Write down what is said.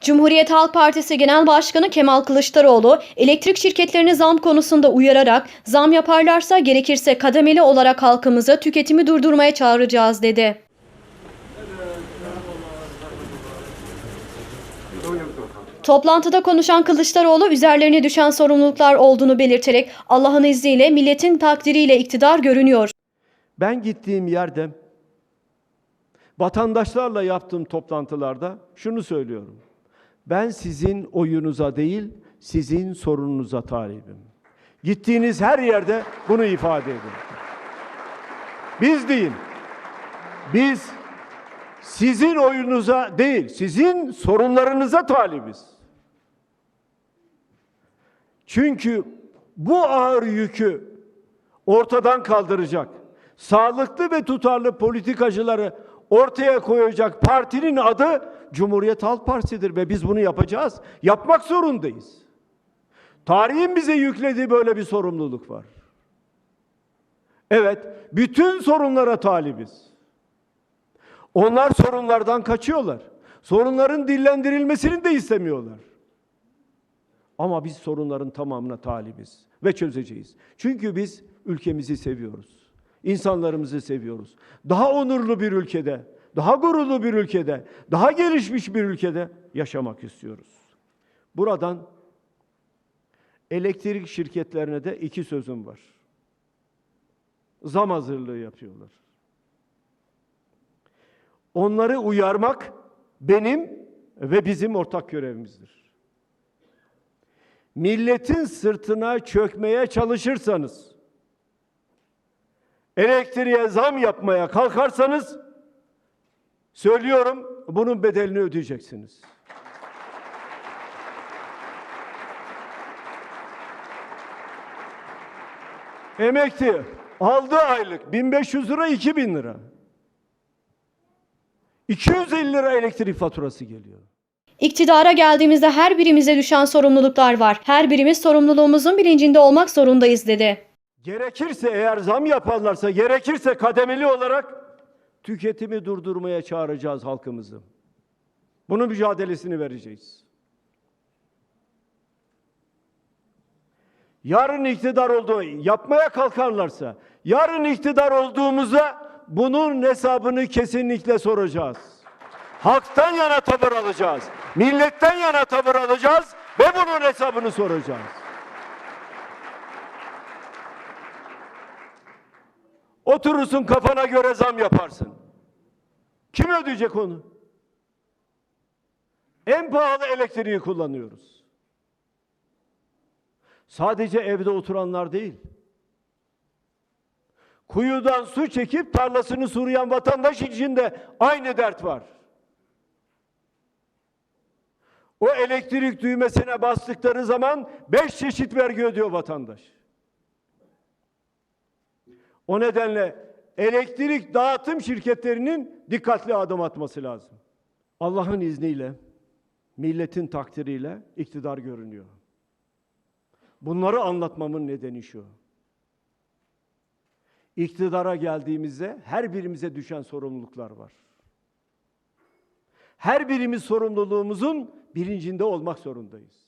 Cumhuriyet Halk Partisi Genel Başkanı Kemal Kılıçdaroğlu, elektrik şirketlerini zam konusunda uyararak zam yaparlarsa gerekirse kademeli olarak halkımızı tüketimi durdurmaya çağıracağız dedi. Toplantıda konuşan Kılıçdaroğlu üzerlerine düşen sorumluluklar olduğunu belirterek Allah'ın izniyle milletin takdiriyle iktidar görünüyor. Ben gittiğim yerde vatandaşlarla yaptığım toplantılarda şunu söylüyorum. Ben sizin oyunuza değil, sizin sorununuza talibim. Gittiğiniz her yerde bunu ifade edin. Biz deyin. Biz sizin oyunuza değil, sizin sorunlarınıza talibiz. Çünkü bu ağır yükü ortadan kaldıracak, sağlıklı ve tutarlı politikacıları ortaya koyacak partinin adı Cumhuriyet Halk Partisi'dir ve biz bunu yapacağız. Yapmak zorundayız. Tarihin bize yüklediği böyle bir sorumluluk var. Evet, bütün sorunlara talibiz. Onlar sorunlardan kaçıyorlar. Sorunların dillendirilmesini de istemiyorlar. Ama biz sorunların tamamına talibiz ve çözeceğiz. Çünkü biz ülkemizi seviyoruz. İnsanlarımızı seviyoruz. Daha onurlu bir ülkede, daha gururlu bir ülkede, daha gelişmiş bir ülkede yaşamak istiyoruz. Buradan elektrik şirketlerine de iki sözüm var. Zam hazırlığı yapıyorlar. Onları uyarmak benim ve bizim ortak görevimizdir. Milletin sırtına çökmeye çalışırsanız, elektriğe zam yapmaya kalkarsanız, söylüyorum bunun bedelini ödeyeceksiniz. Emekli aldığı aylık 1500 lira 2000 lira. 250 lira elektrik faturası geliyor. İktidara geldiğimizde her birimize düşen sorumluluklar var. Her birimiz sorumluluğumuzun bilincinde olmak zorundayız dedi. Gerekirse eğer zam yaparlarsa, gerekirse kademeli olarak tüketimi durdurmaya çağıracağız halkımızı. Bunun mücadelesini vereceğiz. Yarın iktidar olduğu, yapmaya kalkarlarsa, yarın iktidar olduğumuzda bunun hesabını kesinlikle soracağız. Halktan yana tavır alacağız. Milletten yana tavır alacağız ve bunun hesabını soracağız. Oturursun kafana göre zam yaparsın. Kim ödeyecek onu? En pahalı elektriği kullanıyoruz. Sadece evde oturanlar değil. Kuyudan su çekip tarlasını sulayan vatandaş için de aynı dert var. O elektrik düğmesine bastıkları zaman beş çeşit vergi ödüyor vatandaş. O nedenle elektrik dağıtım şirketlerinin dikkatli adım atması lazım. Allah'ın izniyle, milletin takdiriyle iktidar görünüyor. Bunları anlatmamın nedeni şu. İktidara geldiğimizde her birimize düşen sorumluluklar var. Her birimiz sorumluluğumuzun bilincinde olmak zorundayız.